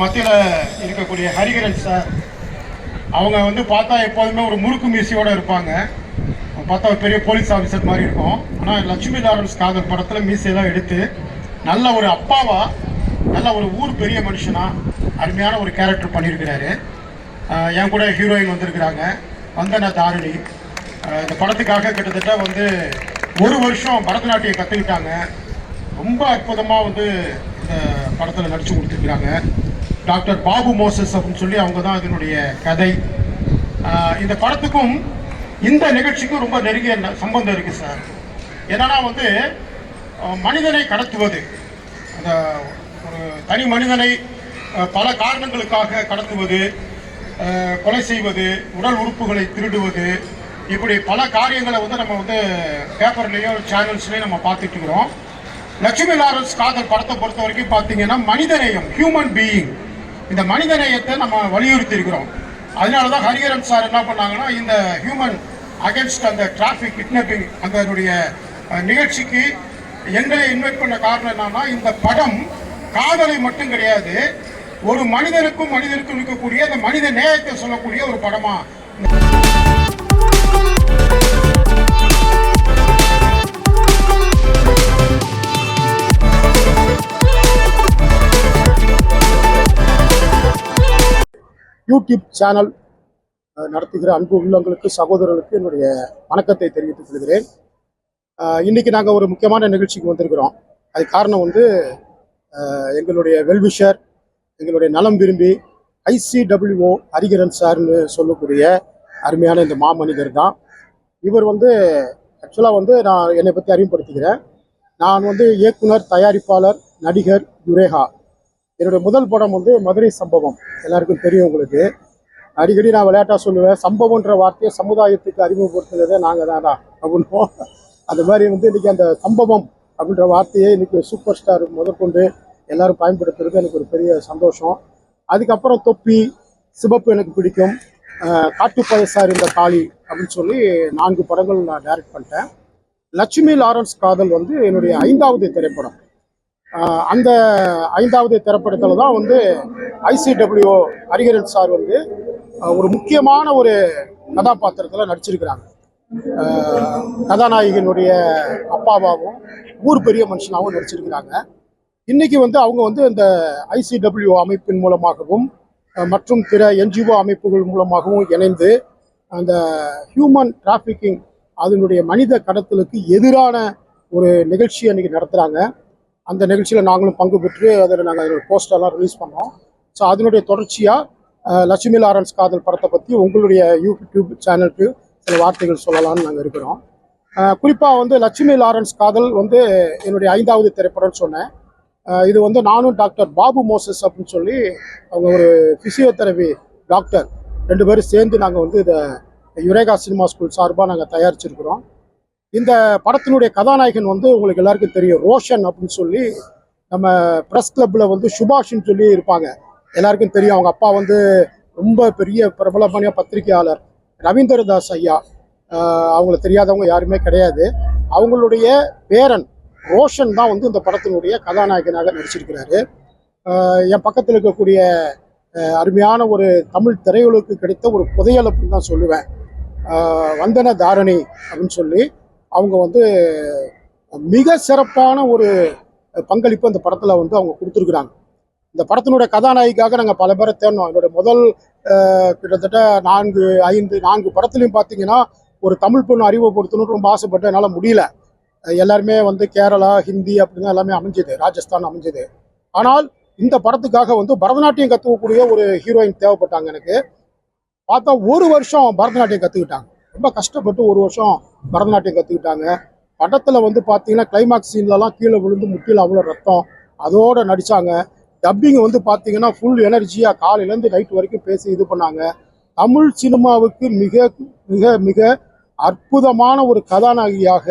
மத்தியில் இருக்கக்கூடிய ஹரிகரன் சார் அவங்க வந்து பார்த்தா எப்போதுமே ஒரு முறுக்கு மீசியோடு இருப்பாங்க. பார்த்தா ஒரு பெரிய போலீஸ் ஆஃபீஸர் மாதிரி இருக்கும். ஆனால் லட்சுமி லாரன்ஸ் காதல் படத்தில் மீசையெல்லாம் எடுத்து நல்ல ஒரு அப்பாவா நல்ல ஒரு ஊர் பெரிய மனுஷனா அருமையான ஒரு கேரக்டர் பண்ணியிருக்கிறாரு. என் கூட ஹீரோயின் வந்திருக்கிறாங்க. வந்தன தாரணி. இந்த படத்துக்காக கிட்டத்தட்ட வந்து ஒரு வருஷம் பரதநாட்டியம் கற்றுக்கிட்டாங்க ரொம்ப அற்புதமாக வந்து இந்த படத்தில் நடித்து கொடுத்துருக்குறாங்க. டாக்டர் பாபு மோசஸ் அப்படின்னு சொல்லி அவங்க தான் இதனுடைய கதை. இந்த படத்துக்கும் இந்த நிகழ்ச்சிக்கும் ரொம்ப நெருங்கிய சம்பந்தம் இருக்குது சார். என்னன்னா வந்து மனிதனை கடத்துவது. அந்த ஒரு தனி மனிதனை பல காரணங்களுக்காக கடத்துவது கொலை செய்வது உடல் உறுப்புகளை திருடுவது இப்படி பல காரியங்களை வந்து நம்ம வந்து பேப்பர்லேயும் சேனல்ஸ்லேயும் நம்ம பார்த்துட்டு இருக்கிறோம். லட்சுமி லாரன்ஸ் காதல் படத்தை பொறுத்த வரைக்கும் பார்த்தீங்கன்னா மனிதநேயம் ஹியூமன் பீயிங் இந்த மனிதநேயத்தை நம்ம வலியுறுத்தி இருக்கிறோம் அதனால தான் ஹரிஹரன் சார் என்ன பண்ணாங்கன்னா இந்த ஹியூமன் அகேன்ஸ்ட் அந்த டிராஃபிக் கிட்னப்பிங் அந்த நிகழ்ச்சிக்கு எங்களை இன்வைட் பண்ண காரணம் என்னன்னா இந்த படம் காதலை மட்டும் கிடையாது ஒரு மனிதனுக்கும் மனிதனுக்கும் இருக்கக்கூடிய அந்த மனித நேயத்தை சொல்லக்கூடிய ஒரு படமா. யூடியூப் சேனல் நடத்துகிற அன்பு உள்ளங்களுக்கு சகோதரர்களுக்கு என்னுடைய வணக்கத்தை தெரிவித்துக் கொள்கிறேன். இன்றைக்கி நாங்கள் ஒரு முக்கியமான நிகழ்ச்சிக்கு வந்திருக்கிறோம். அது காரணம் வந்து எங்களுடைய வெல்விஷர் எங்களுடைய நலம் விரும்பி ஐசிடபிள்யூஓ ஹரிகரன் சார்னு சொல்லக்கூடிய அருமையான இந்த மாமனிதர் தான். இவர் வந்து ஆக்சுவலாக வந்து நான் என்னை பற்றி அறிமுகப்படுத்திக்கிறேன். நான் வந்து இயக்குனர் தயாரிப்பாளர் நடிகர் யுரேகா என்னுடைய முதல் படம் வந்து மதுரை சம்பவம். எல்லாருக்கும் தெரியும் உங்களுக்கு. அடிக்கடி நான் விளையாட்டாக சொல்லுவேன். சம்பவம்ன்ற வார்த்தையை சமுதாயத்துக்கு அறிமுகப்படுத்துனதே நாங்கள் தானா அப்படின்னோம் அது மாதிரி வந்து இன்றைக்கி அந்த சம்பவம் அப்படின்ற வார்த்தையை இன்றைக்கி சூப்பர் ஸ்டார் முதற்கொண்டு எல்லோரும் பயன்படுத்துறது எனக்கு ஒரு பெரிய சந்தோஷம். அதுக்கப்புறம் தொப்பி சிவப்பு எனக்கு பிடிக்கும். அஹ் காட்டுப்பயசார் இந்த காளி அப்படின்னு சொல்லி நான்கு படங்கள் நான் டைரக்ட் பண்ணிட்டேன். லட்சுமி லாரன்ஸ் காதல் வந்து என்னுடைய ஐந்தாவது திரைப்படம். அந்த ஐந்தாவது திரைப்படத்தில் தான் வந்து ஐசிடபிள்யூ ஹரிஹரன் சார் வந்து ஒரு முக்கியமான ஒரு கதாபாத்திரத்தில் நடிச்சிருக்கிறாங்க. கதாநாயகனுடைய அப்பாவாகவும் ஊர் பெரிய மனுஷனாகவும் நடிச்சிருக்கிறாங்க. இன்னைக்கு வந்து அவங்க வந்து இந்த ஐசிடபிள்யூ அமைப்பின் மூலமாகவும் மற்றும் பிற என்ஜிஓ அமைப்புகள் மூலமாகவும் இணைந்து அந்த ஹியூமன் டிராஃபிக்கிங் அதனுடைய மனித கடத்தலுக்கு எதிரான ஒரு நிகழ்ச்சியை இன்னைக்கு நடத்துகிறாங்க அந்த நிகழ்ச்சியில் நாங்களும் பங்கு பெற்று அதில் நாங்கள் அதோட போஸ்டர்லாம் ரிலீஸ் பண்ணோம். ஸோ அதனுடைய தொடர்ச்சியாக லட்சுமி லாரன்ஸ் காதல் படத்தை பற்றி உங்களுடைய யூடியூப் சேனலுக்கு சில வார்த்தைகள் சொல்லலாம்னு நாங்கள் இருக்கிறோம். குறிப்பாக வந்து லட்சுமி லாரன்ஸ் காதல் வந்து என்னுடைய ஐந்தாவது திரைப்படம்னு சொன்னேன். இது வந்து நானும் டாக்டர் பாபு மோசஸ் அப்படின்னு சொல்லி அவங்க ஒரு ஃபிசியோதெரபி டாக்டர் ரெண்டு பேரும் சேர்ந்து நாங்கள் வந்து இதை யுரேகா சினிமா ஸ்கூல் சார்பாக நாங்கள் தயாரிச்சிருக்கிறோம். இந்த படத்தினுடைய கதாநாயகன் வந்து உங்களுக்கு எல்லாருக்கும் தெரியும். ரோஷன் அப்படின்னு சொல்லி நம்ம ப்ரெஸ் கிளப்பில் வந்து சுபாஷ்னு சொல்லி இருப்பாங்க. எல்லாருக்கும் தெரியும். அவங்க அப்பா வந்து ரொம்ப பெரிய பிரபலமான பத்திரிகையாளர். ரவீந்திரதாஸ் ஐயா. ஆஹ் அவங்கள தெரியாதவங்க யாருமே கிடையாது. அவங்களுடைய பேரன் ரோஷன் தான் வந்து இந்த படத்தினுடைய கதாநாயகனாக நடிச்சிருக்கிறாரு. என் பக்கத்தில் இருக்கக்கூடிய அருமையான ஒரு தமிழ் திரையுலகுக்கு கிடைத்த ஒரு புதையல் அப்படின்னு தான் சொல்லுவேன். வந்தன தாரணி அப்படின்னு சொல்லி அவங்க வந்து மிக சிறப்பான ஒரு பங்களிப்பு அந்த படத்தில் வந்து அவங்க கொடுத்துருக்குறாங்க. இந்த படத்தினுடைய கதாநாயகிக்காக நாங்கள் பல பேரை தேடினோம் என்னுடைய முதல் கிட்டத்தட்ட நான்கு ஐந்து நான்கு படத்துலையும் பார்த்தீங்கன்னா ஒரு தமிழ் பொண்ணு அறிமுகப்படுத்தணும்னு ரொம்ப ஆசைப்பட்டு என்னால் முடியல. எல்லாருமே வந்து கேரளா ஹிந்தி அப்படின்னு எல்லாமே அமைஞ்சது. ராஜஸ்தான் அமைஞ்சது. ஆனால் இந்த படத்துக்காக வந்து பரதநாட்டியம் கற்றுக்கக்கூடிய ஒரு ஹீரோயின் தேவைப்பட்டாங்க எனக்கு. பார்த்தா ஒரு வருஷம் பரதநாட்டியம் கற்றுக்கிட்டாங்க ரொம்ப கஷ்டப்பட்டு ஒரு வருஷம் பரதநாட்டியம் கற்றுக்கிட்டாங்க படத்தில் வந்து பார்த்தீங்கன்னா கிளைமாக்ஸ் சீன்லலாம் கீழே விழுந்து முட்டியில் அவ்வளோ ரத்தம். அதோடு நடித்தாங்க டப்பிங் வந்து பார்த்தீங்கன்னா ஃபுல் எனர்ஜியாக காலையிலேருந்து நைட் வரைக்கும் பேசி இது பண்ணாங்க. தமிழ் சினிமாவுக்கு மிக மிக மிக அற்புதமான ஒரு கதாநாயகியாக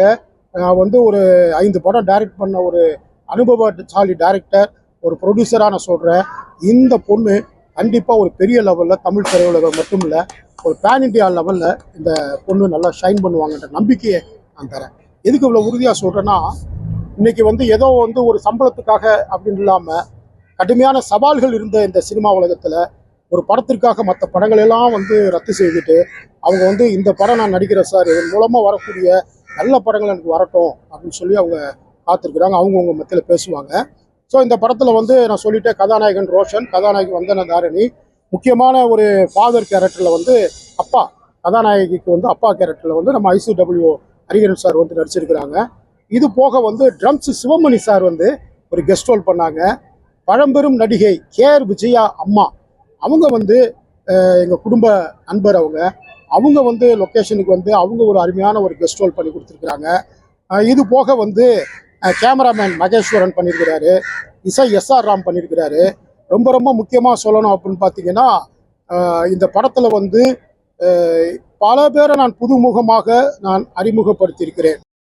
நான் வந்து ஒரு ஐந்து படம் டைரக்ட் பண்ண ஒரு அனுபவசாலி டைரக்டர் ஒரு ப்ரொடியூசராக நான் சொல்கிறேன் இந்த பொண்ணு கண்டிப்பாக ஒரு பெரிய லெவலில் தமிழ் திரையுலகம் மட்டும் இல்லை ஒரு பேன் இண்டியா லெவலில் இந்த பொண்ணு நல்லா ஷைன் பண்ணுவாங்கன்ற நம்பிக்கையை நான் தரேன். எதுக்கு இவ்வளோ உறுதியாக சொல்கிறேன்னா இன்னைக்கு வந்து ஏதோ வந்து ஒரு சம்பளத்துக்காக அப்படின்னு இல்லாமல் கடுமையான சவால்கள் இருந்த இந்த சினிமா உலகத்தில் ஒரு படத்திற்காக மற்ற படங்களெல்லாம் வந்து ரத்து செய்துட்டு அவங்க வந்து இந்த படம் நான் நடிக்கிறேன் சார் இதன் மூலமாக வரக்கூடிய நல்ல படங்கள் எனக்கு வரட்டும் அப்படின்னு சொல்லி அவங்க காத்திருக்கிறாங்க. அவங்கவுங்க மத்தியில் பேசுவாங்க. ஸோ இந்த படத்தில் வந்து நான் சொல்லிட்டேன் கதாநாயகன் ரோஷன் கதாநாயகி வந்தன தாரணி. முக்கியமான ஒரு ஃபாதர் கேரக்டரில் வந்து அப்பா. கதாநாயகிக்கு வந்து அப்பா கேரக்டரில் வந்து நம்ம ஐசிடபிள்யூ ஹரிகரன் சார் வந்து நடிச்சிருக்கிறாங்க. இது போக வந்து ட்ரம்ஸ் சிவமணி சார் வந்து ஒரு கெஸ்ட் ரோல் பண்ணாங்க. பழம்பெரும் நடிகை கேஆர் விஜயா அம்மா. அவங்க வந்து எங்கள் குடும்ப நண்பர் அவங்க. அவங்க வந்து லொக்கேஷனுக்கு வந்து அவங்க ஒரு அருமையான ஒரு கெஸ்ட் ரோல் பண்ணி கொடுத்துருக்குறாங்க. இது போக வந்து கேமராமேன் மகேஸ்வரன் பண்ணியிருக்கிறாரு. இசை எஸ்ஆர் ராம் பண்ணியிருக்கிறாரு. ரொம்ப ரொம்ப முக்கியமாக சொல்லணும் அப்படின்னு பார்த்தீங்கன்னா இந்த படத்தில் வந்து பல பேரை நான் புதுமுகமாக நான் அறிமுகப்படுத்தியிருக்கிறேன்.